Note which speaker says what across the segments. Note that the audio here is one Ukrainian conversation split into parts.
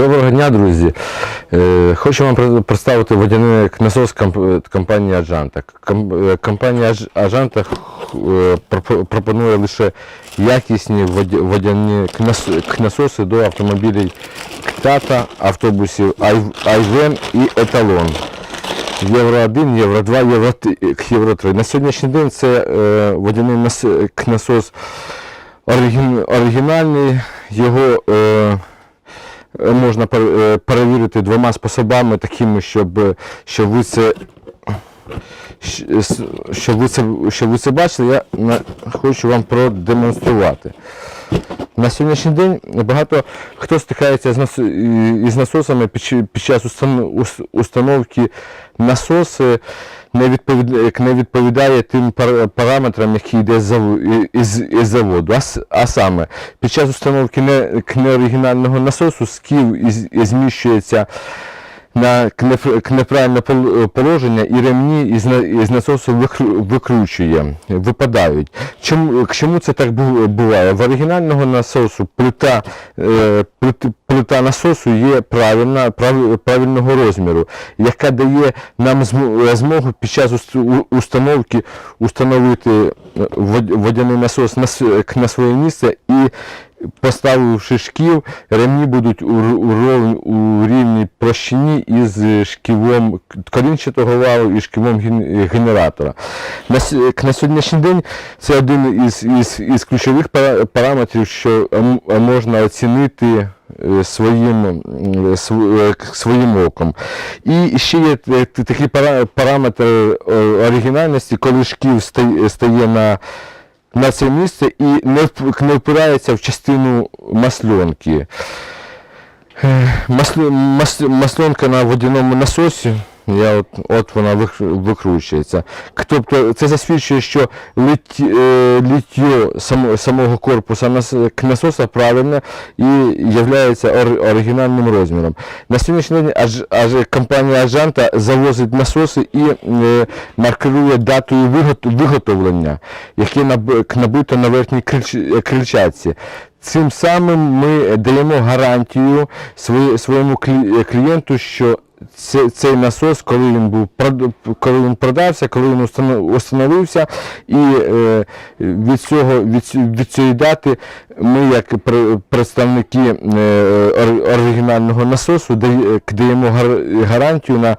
Speaker 1: Доброго дня, друзі. Е, Хочу вам представити водяний насос компанії Аджанта. Е, Компанія Адж- Аджанта е, пропонує лише якісні водяні насоси до автомобілів Ктата, автобусів Айвен і Еталон. Євро 1, Євро 2, Євро 3. Євро 3. На сьогоднішній день це е, водяний нас- насос оригінальний. Його е, Е, можна е, перевірити двома способами, такими, щоб, щоб ви це. Щоб ви це, щоб ви це бачили, я хочу вам продемонструвати. На сьогоднішній день багато хто стикається із насосами під, час установки насоси не відповідає, тим параметрам, які йде із, заводу. А, саме, під час установки не, неоригінального насосу сків із, і зміщується на неправильне положення і ремні із, насосу викручує, випадають. Чому, чому це так буває? В оригінального насосу плита, е, плита насосу є правильна, правильного розміру, яка дає нам змогу під час установки установити е, водяний насос на своє місце і Поставивши шків, ремні будуть у, у, у рівній площині із шківом корінчатого валу і шківом генератора. На, на сьогоднішній день це один із, із, із ключових параметрів, що можна оцінити е, своїм, е, своїм оком. І ще є такий параметр е, оригінальності, коли шків стає на на це місце і не, впирається в частину масльонки. Е, масльонка на водяному насосі, я от, от вона викручується. Тобто це засвідчує, що лит, е, само, самого корпуса насоса правильне і є оригінальним розміром. На сьогоднішній день аж, аж компанія Аджанта завозить насоси і е, маркирує датою виготовлення, яке набито на верхній крильч- крильчатці. Цим самим ми даємо гарантію своєму клієнту, що цей насос, коли він був коли він продався, коли він установився, і е, від цього від, від цієї дати ми, як представники е, оригінального насосу, даємо гарантію на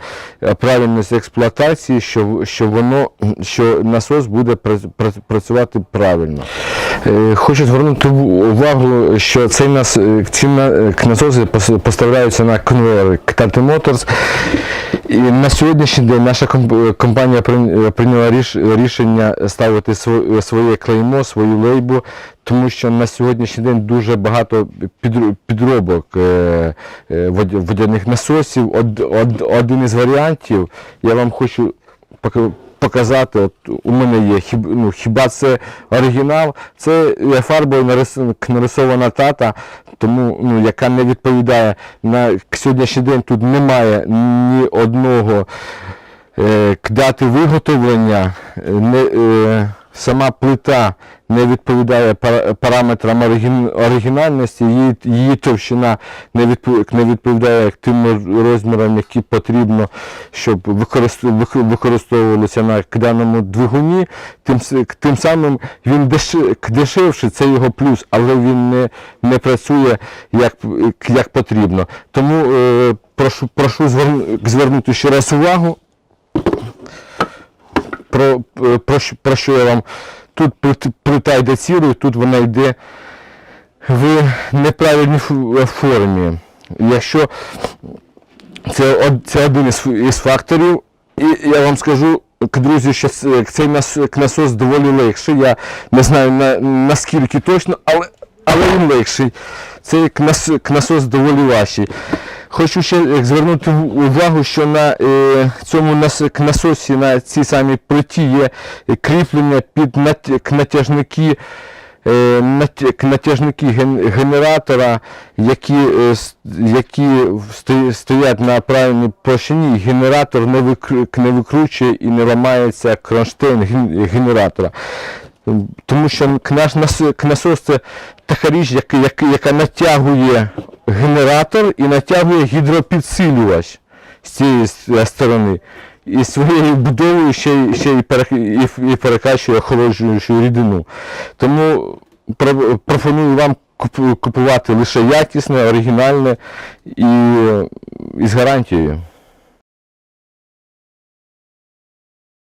Speaker 1: правильність експлуатації, що, що воно що насос буде пра- пра- працювати правильно. Е, Хочу звернути увагу, що цей нас, ці насоси поставляються на конвейери Ктати Motors. І на сьогоднішній день наша компанія прийняла рішення ставити своє клеймо, свою лейбу, тому що на сьогоднішній день дуже багато підробок е, е, вод- водяних насосів. Од- од- Один із варіантів, я вам хочу поки- показати, от у мене є хіб, ну, хіба це оригінал, це я фарбою нарис- нарисована тата, тому ну, яка не відповідає на сьогоднішній день тут немає ні одного е, дати виготовлення, е, не, е, сама плита не відповідає пара- параметрам оригінальності, її, її товщина не, відпо- не відповідає тим розмірам, які потрібно, щоб використов- використовувалися на даному двигуні. Тим, тим самим він дешевший, це його плюс, але він не, не працює як, як потрібно. Тому е, прошу, прошу зверну- звернути ще раз увагу про, про, про що я вам тут плит- плита йде тут вона йде в неправильній формі. Якщо це, це один із, із факторів, і я вам скажу, друзі, що цей насос доволі легший. Я не знаю на, наскільки точно, але, але він легший. Цей насос доволі важчий. Хочу ще е, звернути увагу, що на е, цьому нас- насосі, на цій самій плиті є е, кріплення під натяжники, натяжники ген- генератора, які, які стоять на правильній площині, генератор не, викру- не викручує і не ламається кронштейн генератора. Тому що наш насос це така річ, яка натягує генератор і натягує гідропідсилювач з цієї сторони. І своєю будовою ще, ще і, перекачує охолоджуючу рідину. Тому пропоную вам купувати лише якісне, оригінальне і з гарантією.